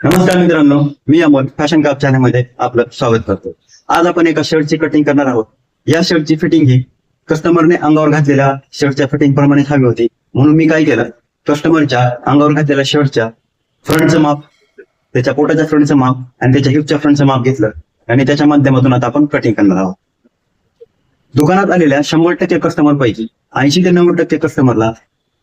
नमस्कार मित्रांनो मी अमोल फॅशन काप चॅनलमध्ये आपलं स्वागत करतो. आज आपण एका शर्टची कटिंग करणार आहोत. या शर्टची फिटिंग ही कस्टमरने अंगावर घातलेल्या शर्टच्या फिटिंग प्रमाणे हवी होती. म्हणून मी काय केलं कस्टमरच्या अंगावर घातलेल्या शर्टच्या फ्रंटचं माप त्याच्या पोटाच्या फ्रंटचं माप आणि त्याच्या हिपच्या फ्रंटचं माप घेतलं. आणि त्याच्या माध्यमातून आता आपण कटिंग करणार आहोत. दुकानात आलेल्या शंभर टक्के कस्टमर पैकी ऐंशी ते नव्वद टक्के कस्टमरला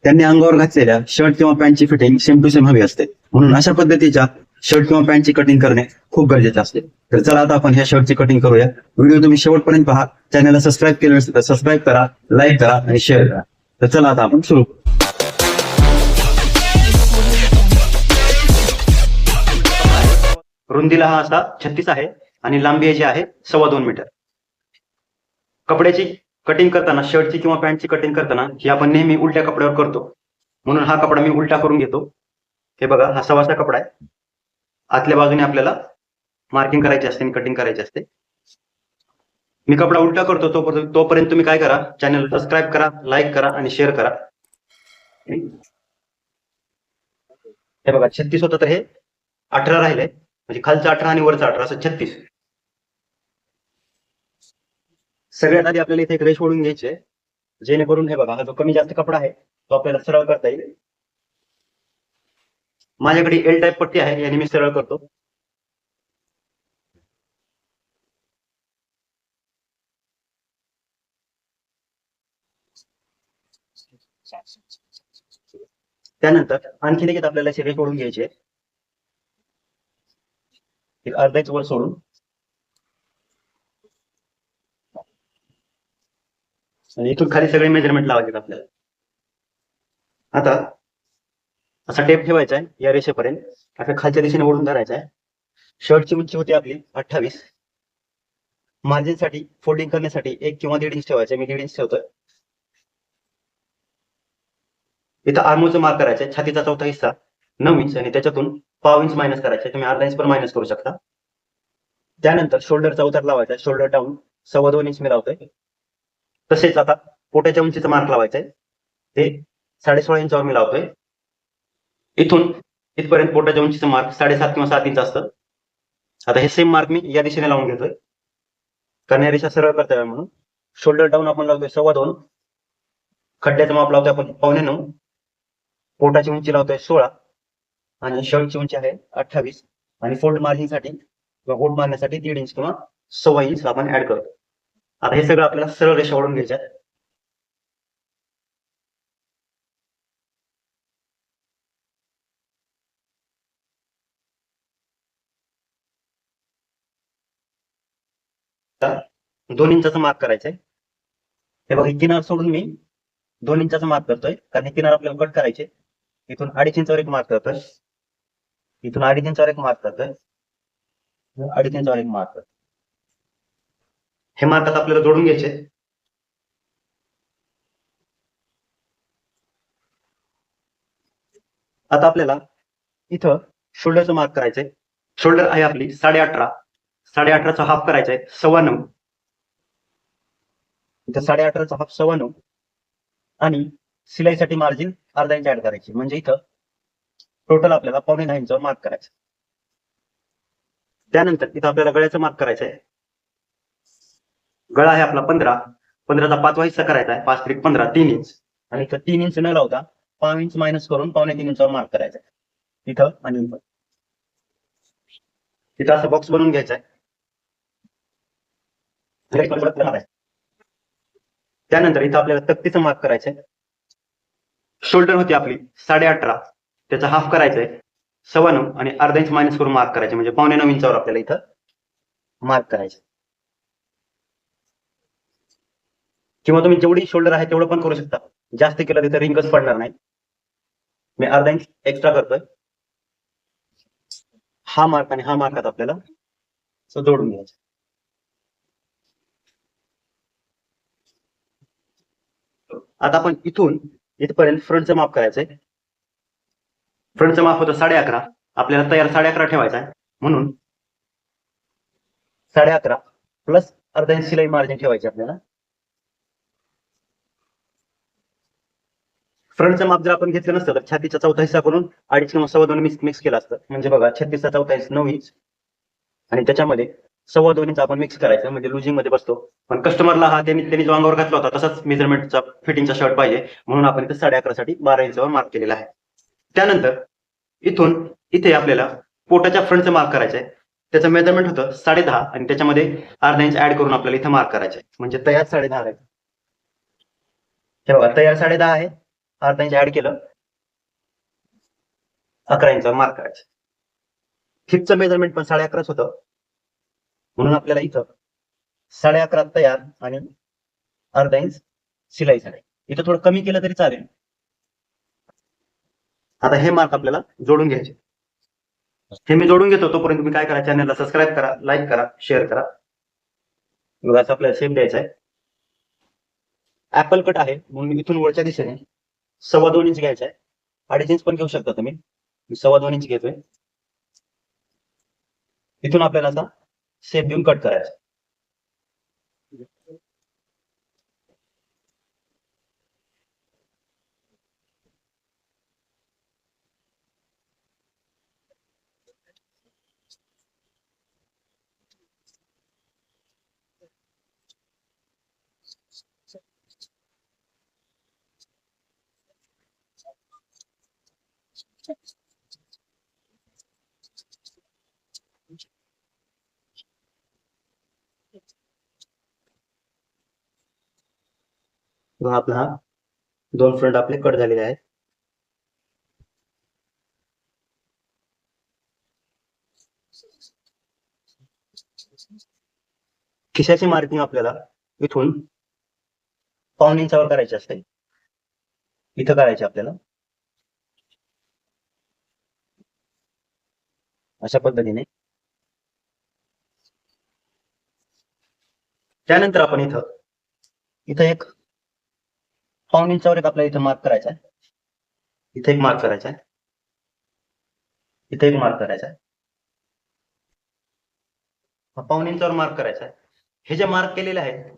त्यांनी अंगावर घातलेल्या शर्ट किंवा पॅन्टची फिटिंग सेम टू सेम हवी असते. म्हणून अशा पद्धतीच्या शर्ट किंवा पॅन्टची कटिंग करणे खूप गरजेचे असते. तर चला आता आपण ह्या शर्टची कटिंग करूया. व्हिडिओ तुम्ही शेवटपर्यंत पहा. चॅनलला सबस्क्राईब केलं नसेल तर सबस्क्राईब करा लाईक करा आणि शेअर करा. तर चला आता आपण सुरू करू. रुंदीला हा असा छत्तीस आहे आणि लांबी जी आहे सव्वा दोन मीटर. कपड्याची कटिंग करताना शर्टची किंवा पॅन्टची कटिंग करताना ही आपण नेहमी उलट्या कपड्यावर करतो. म्हणून हा कपडा मी उलटा करून घेतो. हे बघा हा सवासा कपडा आहे. आतल्या बाजूने आपल्याला मार्किंग करायची असते आणि कटिंग करायची असते. मी कपडा उलटा करतो तोपर्यंत तोपर्यंत तुम्ही काय करा? चॅनल सबस्क्राईब करा लाईक करा आणि शेअर करा. हे बघा छत्तीस होतं तर हे अठरा राहिले. म्हणजे खालचं अठरा आणि वरचं अठरा असं छत्तीस. सगळ्यात आधी आपल्याला इथे एक रेश ओढून घ्यायचे जेणेकरून हे बघा हा जो कमी जास्त कपडा आहे तो आपल्याला सरळ करता येईल. माझ्याकडे एल टाईप पट्टी आहे याने मी सरळ करतो. त्यानंतर आणखी देखील आपल्याला अशी सोडून घ्यायचे. अर्ध्याच वर सोडून. आणि इथून खाली सगळे मेजरमेंट लावायचे आपल्याला. आता असा टेप ठेवायचा आहे या रेषेपर्यंत. असं खालच्या दिशेने ओढून धरायचा आहे. शर्टची उंची होती आपली अठ्ठावीस. मार्जिनसाठी फोल्डिंग करण्यासाठी एक किंवा दीड इंच ठेवायचं मी दीड इंच ठेवतोय. इथं आर्मोचं मार्क करायचं आहे. छातीचा चौथा हिस्सा नऊ इंच आणि त्याच्यातून पाव इंच मायनस करायचं तुम्ही अर्धा इंच पण मायनस करू शकता. त्यानंतर शोल्डरचा उतार लावायचा शोल्डर डाऊन सव्वा दोन इंच मी लावतोय. तसेच आता पोटाच्या उंचीचा मार्क लावायचा आहे. ते साडेसोळा इंचावर मी लावतोय. इथून इथपर्यंत पोटाच्या उंचीचं मार्क साडेसात किंवा सात इंच असतं. आता हे सेम मार्क मी या दिशेने लावून घेतोय. कारण या रेषा सरळ करता म्हणून. शोल्डर डाऊन आपण लावतोय सव्वा दोन. खड्ड्याचं माप लावतोय आपण पावणे नऊ पोटाची उंची लावतोय सोळा. आणि शर्टची उंची आहे अठ्ठावीस. आणि फोल्ड मार्जिनसाठी किंवा होल्ड मारण्यासाठी दीड इंच किंवा सव्वा इंच आपण ऍड करतो आता हे सगळं आपल्याला सरळ रेषा ओढून घ्यायच्या आहेत. आता दोन इंचाचं माप करायचंय. हे बघा किनार सोडून मी दोन इंचाचं माप करतोय. कारण हे किनार आपल्याला कट करायचे. इथून अडीच इंचावर एक मार्क करतोय. इथून अडीच इंचावर एक मार्क करतोय. अडीच इंचावर एक मार्क करतोय. हे मार्क आता आपल्याला जोडून घ्यायचे. आता आपल्याला इथं शोल्डरचं मार्क करायचंय. शोल्डर आहे आपली साडे अठरा साडे अठराचा हाफ करायचा आहे सव्वा नऊ. इथं साडे अठराचा हाफ सव्वा नऊ आणि सिलाईसाठी मार्जिन अर्धा इंच ऍड करायची. म्हणजे इथं टोटल आपल्याला पावणे दहा इंचावर मार्क करायचं. त्यानंतर इथं आपल्याला गळ्याचं मार्क करायचं आहे गळा आहे आपला पंधरा. पंधराचा पाचवा हिस्सा करायचा आहे. पाच त्रिक पंधरा तीन इंच आणि इथं तीन इंच न लावता पाव इंच मायनस करून पावणे तीन इंचावर मार्क करायचा आहे इथं आणि तिथं इथं असं बॉक्स बनवून घ्यायचा आहे त्यानंतर इथं आपल्याला तक्तीचं मार्क करायचं आहे शोल्डर होती आपली साडे अठरा. त्याचा हाफ करायचा आहे सव्वा नऊ आणि अर्धा इंच मायनस करून मार्क करायचे. म्हणजे पावणे नऊ इंचावर आपल्याला इथं मार्क करायचे. किंवा तुम्ही जेवढी शोल्डर आहे तेवढं पण करू शकता. जास्त केलं तिथं रिंगच पडणार नाही. मी अर्धा इंच एक्स्ट्रा करतोय. हा मार्क आणि हा मार्कात आपल्याला जोडून घ्यायचं. आता आपण इथून इथपर्यंत फ्रंटचं माप करायचंय. फ्रंटचं माप होतं साडे अकरा. आपल्याला तयार साडे अकरा ठेवायचा आहे. म्हणून साडे अकरा प्लस अर्धा इंच शिलाई मार्जिन ठेवायची आपल्याला. फ्रंटचं माप जर आपण घेतलं नसतं तर छातीचा चौथा हिस्सा करून अडीच किंवा सव्वा दोन मिक्स मिक्स केला असतं. म्हणजे बघा छत्तीसचा चौथा इंच नऊ इंच. आणि त्याच्यामध्ये सव्वा दोन्हीचा आपण मिक्स करायचं म्हणजे लुजिंगमध्ये बसतो. पण कस्टमरला हा त्यांनी त्यांनी जो अंगावर घातला होता तसाच मेजरमेंटचा फिटिंगचा शर्ट पाहिजे. म्हणून आपण इथे साडे अकरा साठी बारा इंचावर मार्क केलेला आहे. त्यानंतर इथून इथे आपल्याला पोटाच्या फ्रंटचं मार्क करायचं आहे त्याचं मेजरमेंट होतं साडे दहा आणि त्याच्यामध्ये अर्धा इंच ऍड करून आपल्याला इथे मार्क करायचं आहे म्हणजे तयार साडे दहा आहे. बघा तयार साडे दहा आहे. अर्धा इंच ऍड केलं. अकरा इंचावर मार्क करायचं हिपचं मेजरमेंट पण साडे अकराच होतं. म्हणून आपल्याला इथं साडे अकरा तयार आणि अर्धा इंच शिलाईसाठी इथं थोडं कमी केलं तरी चालेल. आता हे मार्क आपल्याला जोडून घ्यायचे हे मी जोडून घेतो तोपर्यंत तुम्ही काय करा? चॅनलला सबस्क्राईब करा लाईक करा शेअर करा. बघा असं आपल्याला सेम द्यायचा आहे. ऍपल कट आहे म्हणून इथून वरच्या दिशेने सव्वा दोन इंच घ्यायचा आहे. अडीच इंच पण घेऊ शकता तुम्ही. मी सव्वा दोन इंच घेतोय. इथून आपल्याला आता शेप देऊन कट you. किंवा आपला हा दोन फ्रंट आपले कट झालेले आहेत. खिशाची मार्किंग आपल्याला इथून पाऊन इंचावर करायची असते. इथं करायची आपल्याला. अशा पद्धतीने. त्यानंतर आपण इथं इथं एक पाऊण इंचावर एक आपल्याला इथे मार्क करायचा आहे. इथे एक मार्क करायचा आहे. इथे एक मार्क करायचा आहे. हा इंचावर मार्क करायचा आहे. हे जे मार्क केलेले आहेत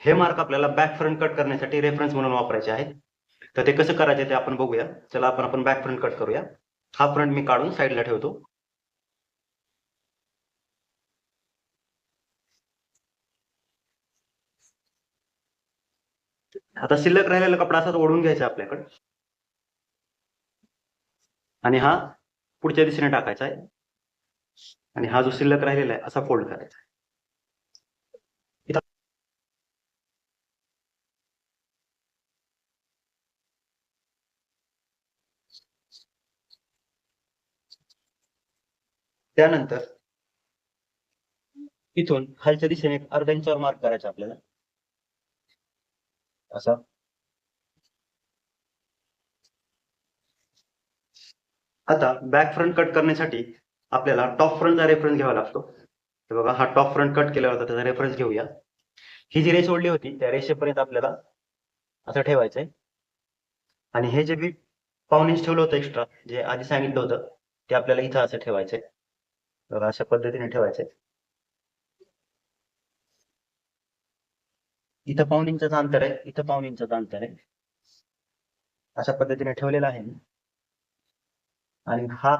हे मार्क आपल्याला बॅक फ्रंट कट करण्यासाठी रेफरन्स म्हणून वापरायचे आहेत. तर ते कसं करायचे ते आपण बघूया. चला आपण आपण बॅक फ्रंट कट करूया. हा फ्रंट मी काढून साईडला ठेवतो. आता शिल्लक राहिलेला कपडा असाच ओढून घ्यायचा आपल्याकडे. आणि हा पुढच्या दिशेने टाकायचा आहे. आणि हा जो शिल्लक राहिलेला आहे असा फोल्ड करायचा आहे. त्यानंतर इथून खालच्या दिशेने एक अर्धा इंचावर मार्क करायचा आपल्याला. असा. आता बॅक फ्रंट कट करण्यासाठी आपल्याला टॉप फ्रंटचा रेफरन्स घ्यावा लागतो. तर बघा हा टॉप फ्रंट कट केला होता त्याचा रेफरन्स घेऊया. ही जी रेष ओढली होती त्या रेषेपर्यंत आपल्याला असं ठेवायचंय. आणि हे जे बी पाऊन ठेवलं होतं एक्स्ट्रा जे आधी सांगितलं होतं ते आपल्याला इथं असं ठेवायचंय. बघा अशा पद्धतीने ठेवायचंय. इथं पाऊन इंचाचं अंतर आहे इथं पाऊन इंचाचं अंतर आहे. अशा पद्धतीने ठेवलेला आहे आणि हा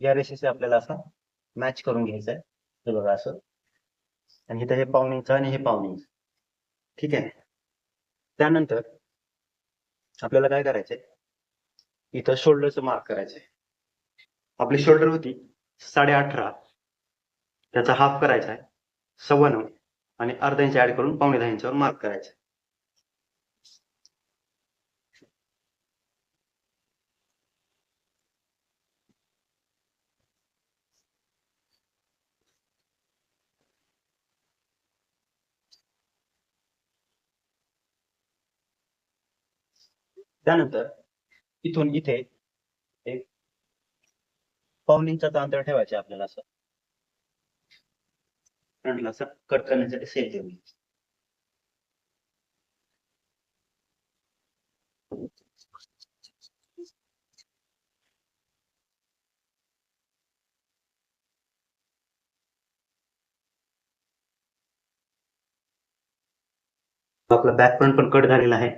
या रेषेचे आपल्याला असा मॅच करून घ्यायचा आहे. हे बघा असं. आणि इथं हे पाऊन इंच आणि हे पाऊन इंच ठीक आहे? त्यानंतर आपल्याला काय करायचंय इथं शोल्डरचं मार्क करायचंय आपली शोल्डर होती साडे अठरा त्याचा हाफ करायचा आहे. सव्वा नऊ आणि अर्धा इंच ऍड करून पावणे दहा इंचावर मार्क करायचं. त्यानंतर इथून इथे एक पाऊन इंचाचं अंतर ठेवायचे आपल्याला असं. फ्रंटला असं कट करण्यासाठी सेल देऊन आपला बॅक फ्रंट पण कट झालेला आहे.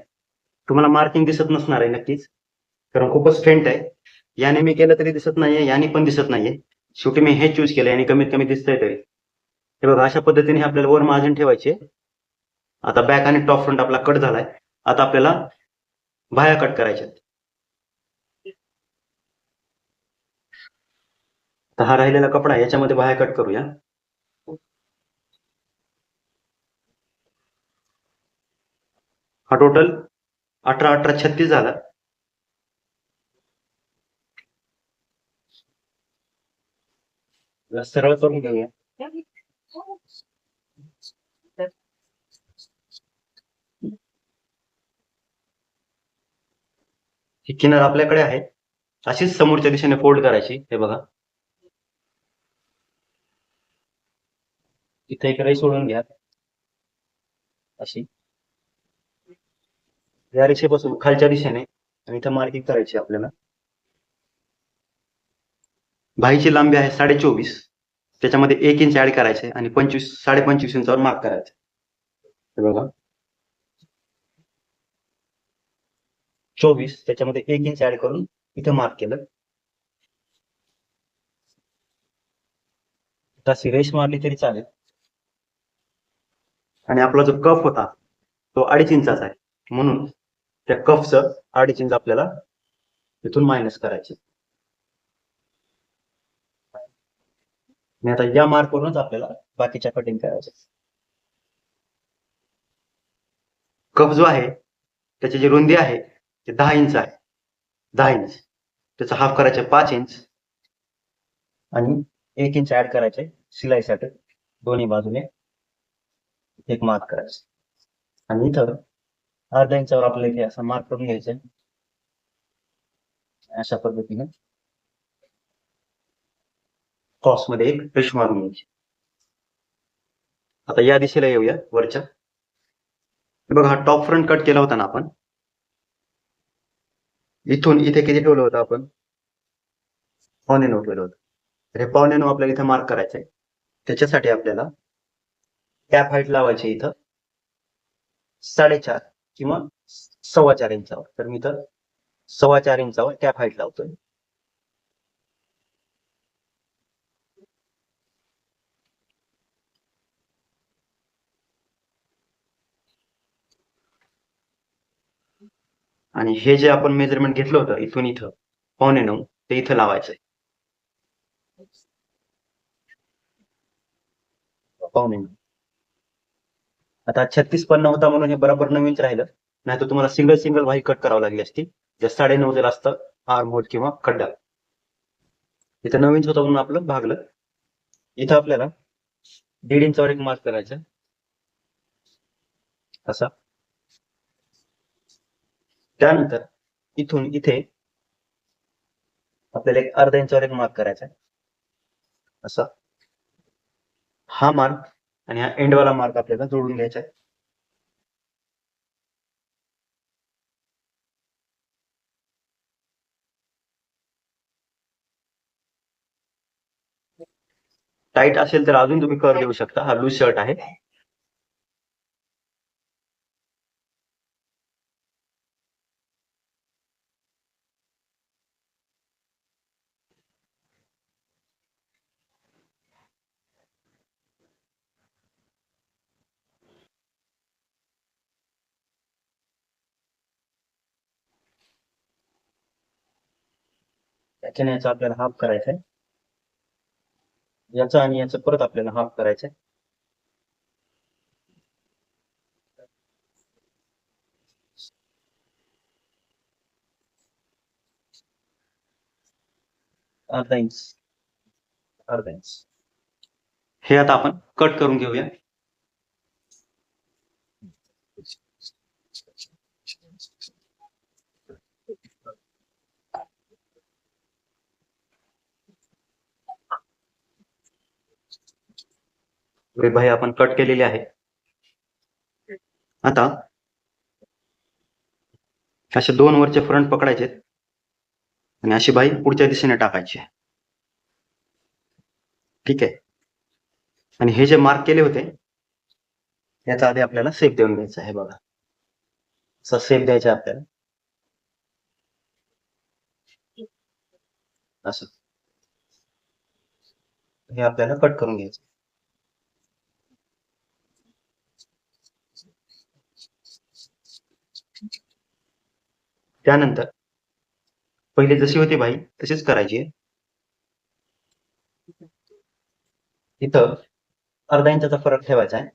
तुम्हाला मार्किंग दिसत नसणार आहे नक्कीच कारण खूपच फेंट आहे. याने मी केलं तरी दिसत नाहीये याने पण दिसत नाहीये. शेवटी मी हे चूज केलं आणि कमीत कमी दिसतंय तरी. हे बघा अशा पद्धतीने आपल्याला वर मार्जिन ठेवायचे. आता बॅक आणि टॉप फ्रंट आपला कट झालाय. आता आपल्याला बाह्या कट करायच्या तर हा राहिलेला कपडा आहे याच्यामध्ये बाह्या कट करूया. हा टोटल अठरा अठरा छत्तीस झाला. सरळ करून घेऊया. ही किनार आपल्याकडे आहे. अशीच समोरच्या दिशेने फोल्ड करायची. हे बघा. इथे एक सोडून घ्या. अशी. या रेषेपासून खालच्या दिशेने आणि इथं मार्किंग करायची आपल्याला. भाईची लांबी आहे साडे चोवीस त्याच्यामध्ये एक इंच ऍड करायचे आणि पंचवीस साडे पंचवीस इंचावर मार्क करायचे. हे बघा. चोवीस त्याच्यामध्ये एक इंच ऍड करून इथं मार्क केलं. तशी रेष मारली तरी चालेल. आणि आपला जो कफ होता तो अडीच इंचाचा आहे. म्हणून त्या कफचं अडीच इंच आपल्याला इथून मायनस करायचे. आणि आता या मार्कवरूनच आपल्याला बाकीच्या कटिंग करायच्या. कफ जो आहे त्याची जी रुंदी आहे ते दहा इंच आहे. दहा इंच. त्याचा हाफ करायचे पाच इंच. आणि एक इंच ऍड करायचे शिलाईसाठी दोन्ही बाजूने एक मार्क करायचं. आणि इथं अर्धा इंचावर आपल्याला इथे असं मार्क करून घ्यायचं. अशा पद्धतीने क्रॉसमध्ये एक रेश मारून घ्यायची. आता या दिशेला येऊया वरच्या. बघा हा टॉप फ्रंट कट केला होता ना आपण. इथून इथे किती ठेवलं होतं आपण? पावणे नऊ ठेवलं होतं. तर हे पावणे नऊ आपल्याला इथे मार्क करायचंय. त्याच्यासाठी आपल्याला कॅप हाईट लावायची इथं. साडेचार किंवा सव्वा चार इंचावर. तर मी तर सव्वा चार इंचावर कॅप हाईट लावतोय. आणि हे जे आपण मेजरमेंट घेतलं होतं इथून इथं पावणे नऊ ते इथं लावायचंय. पावणे नऊ. आता छत्तीस पन्ना होता म्हणून हे बरोबर नऊ इंच राहिलं. नाही तर तुम्हाला सिंगल सिंगल वाही कट करावं लागली असती. जर साडे नऊ जर असतं आर्म होल किंवा खड्डा. इथं नऊ इंच होता म्हणून आपलं भागलं. इथं आपल्याला दीड इंचावर एक मार्क करायचा. असा. त्यानंतर इथून इथे आपल्याला एक अर्धा इंचावर एक मार्क करायचा आहे. असा. हा मार्क आणि हा एंडवाला मार्क आपल्याला जोडून घ्यायचा आहे. टाईट असेल तर अजून तुम्ही कर देऊ शकता. हा लूज शर्ट आहे. याच्याने याचा आपल्याला हाफ करायचा आहे. याचा आणि याचा परत आपल्याला हाफ करायचा आहे. अर्धा इंच अर्धा इंच हे आता आपण कट करून घेऊया. भाई आपण कट केलेली आहे. आता असे दोन वरचे फ्रंट पकडायचे आणि अशी बाई पुढच्या दिशेने टाकायची ठीक आहे? आणि हे जे मार्क केले होते याचा आधी आपल्याला सेफ देऊन घ्यायचा आहे बघा. असा सेफ द्यायचा आपल्याला. असं. हे आपल्याला कट करून घ्यायचं त्यानंतर पहिले जशी होती बाई तशीच करायची इथं अर्धा इंचाचा फरक ठेवायचा आहे.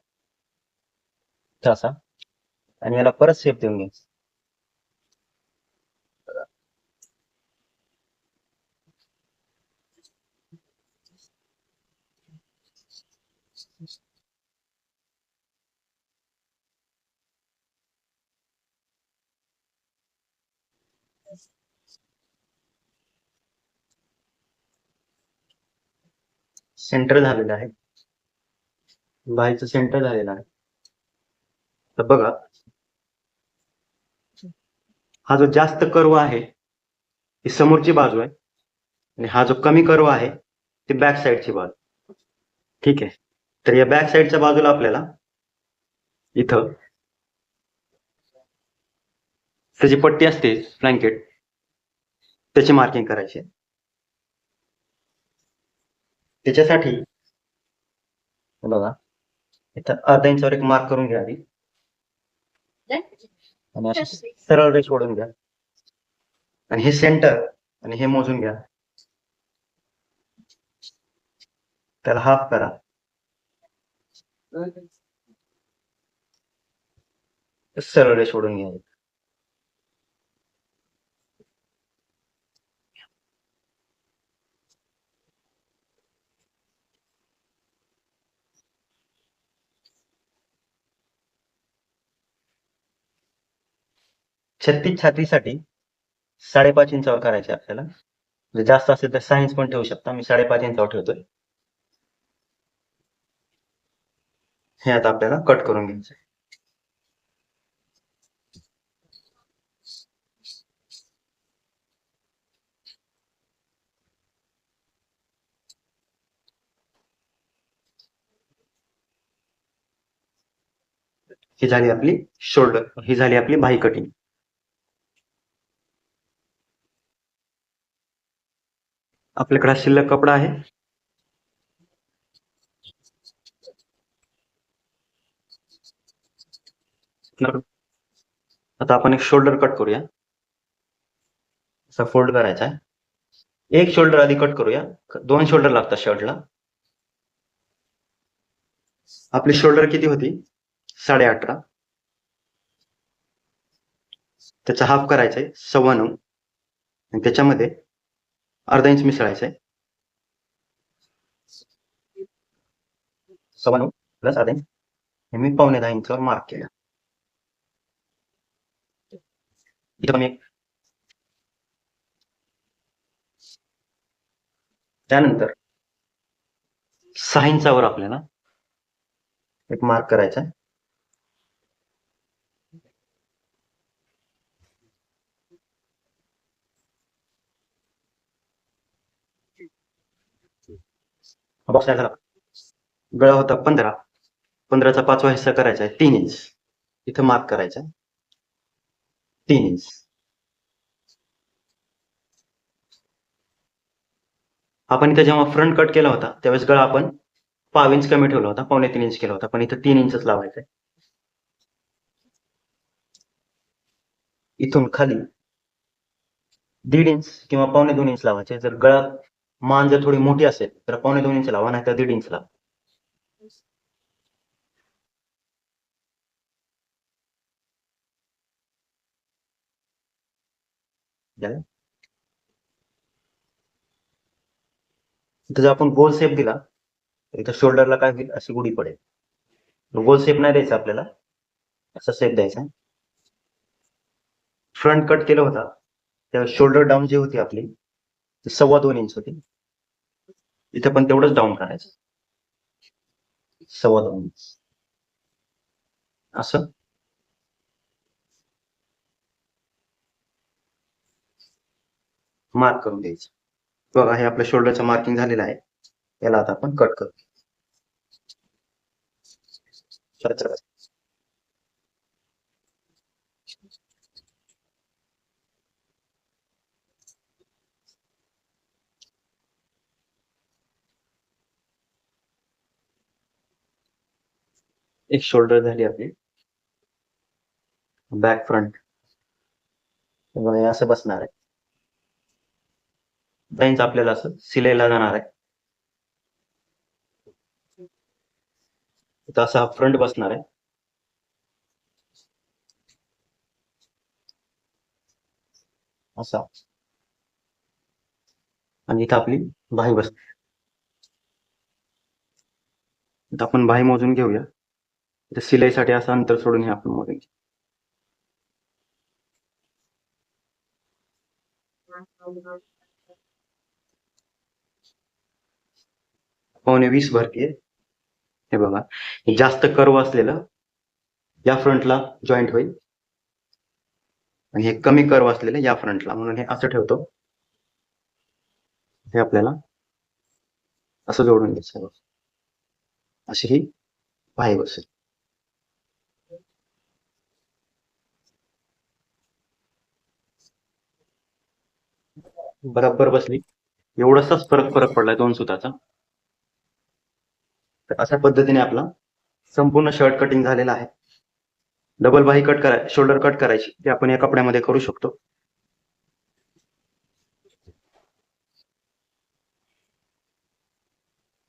असा आणि याला परत शेप देऊन घ्यायचं. सेंटर झालेलं आहे. बाहेरचं सेंटर झालेलं आहे. तर बघा. हा जो जास्त कर्व आहे ही समोरची बाजू आहे. आणि हा जो कमी कर्व आहे ती बॅक साईडची बाजू. ठीक आहे. तर या बॅक साईडच्या बाजूला आपल्याला इथं त्याची पट्टी असते ब्लँकेट त्याची मार्किंग करायची. त्याच्यासाठी बघा इथं अर्धा इंचावर एक मार्क करून घ्या आधी आणि सरळ रेष ओढून घ्या. आणि हे सेंटर आणि हे मोजून घ्या. त्याला हाफ करा. सरळ रेष ओढून घ्या छत्तीस छातीसाठी साडेपाच इंचावर करायचे आपल्याला. म्हणजे जास्त असेल तर सायन्स पण ठेवू शकता. मी साडेपाच इंचावर ठेवतोय. हे आता आपल्याला कट करून घ्यायचं आहे. ही झाली आपली शोल्डर ही झाली आपली बाही कटिंग आपल्याकडे हा शिल्लक कपडा आहे. आता आपण एक शोल्डर कट करूया. असा फोल्ड करायचा आहे. एक शोल्डर आधी कट करूया. दोन शोल्डर लागतात शर्टला आपली शोल्डर किती होती? साडे अठरा त्याचा हाफ करायचा आहे. सव्वा नऊ आणि त्याच्यामध्ये अर्धा इंच मिसळायचं आहे सव्वा नऊ प्लस अर्धा इंच. हे मी पावणे दहा इंचावर मार्क केलं. इथं मी त्यानंतर सहा इंचावर आपल्याला एक मार्क करायचा आहे. बॉक्स झाला. गळा होता पंधरा. पंधराचा पाचवा हिस्सा करायचा आहे. तीन इंच इथं मार्क करायचा तीन इंच आपण इथं जेव्हा फ्रंट कट केला होता त्यावेळेस गळा आपण पाव इंच कमी ठेवला होता. पावणे तीन इंच केला होता. पण इथं तीन इंचच लावायचं आहे. इथून खाली दीड इंच किंवा पावणे दोन इंच लावायचे. जर गळा मान जर थोडी मोठी असेल तर पावणे दोन इंच लावा नाही तर दीड इंच लावा. इथं जर आपण गोल शेप दिला तर इथं शोल्डरला काय होईल? अशी गुढी पडेल. गोल शेप नाही द्यायचा आपल्याला. असा शेप द्यायचा फ्रंट कट केलं होता. तेव्हा शोल्डर डाऊन जी होती आपली ती सव्वा दोन इंच होती. इथं पण तेवढंच डाऊन करायचं. सव्वा दोन असं? मार्क करून द्यायचं बघा हे आपल्या शोल्डरचं मार्किंग झालेलं आहे. याला आता आपण कट करू. एक शोल्डर झाली आपली. बॅक फ्रंट असं बसणार आहे. बेंच आपल्याला असं सिलायला जाणार आहे. इथं असा फ्रंट बसणार आहे. असा. आणि इथं आपली भाई बसते इथं आपण भाई मोजून घेऊया. सिलाईसाठी असं अंतर सोडून हे आपण मोजून घेऊ पावणे वीस भरके हे बघा. हे जास्त कर्व असलेलं या फ्रंटला जॉईंट होईल. आणि हे कमी कर्व असलेलं या फ्रंटला म्हणून हे असं ठेवतो. हे आपल्याला असं जोडून घ्यायचं अशी ही पाहिजे असेल बरोबर बसली. एवढासाच फरक फरक पडलाय दोन सुताचा. तर अशा पद्धतीने आपला संपूर्ण शर्ट कटिंग झालेला आहे. डबल बाही कट कराय शोल्डर कट करायची ते आपण या कपड्यामध्ये करू शकतो.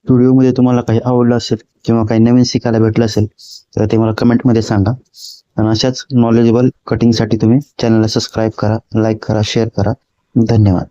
व्हिडिओमध्ये तुम्हाला काही आवडलं असेल किंवा काही नवीन शिकायला भेटलं असेल तर ते मला कमेंटमध्ये सांगा. आणि अशाच नॉलेजेबल कटिंगसाठी तुम्ही चॅनलला सबस्क्राईब करा लाईक करा शेअर करा. धन्यवाद.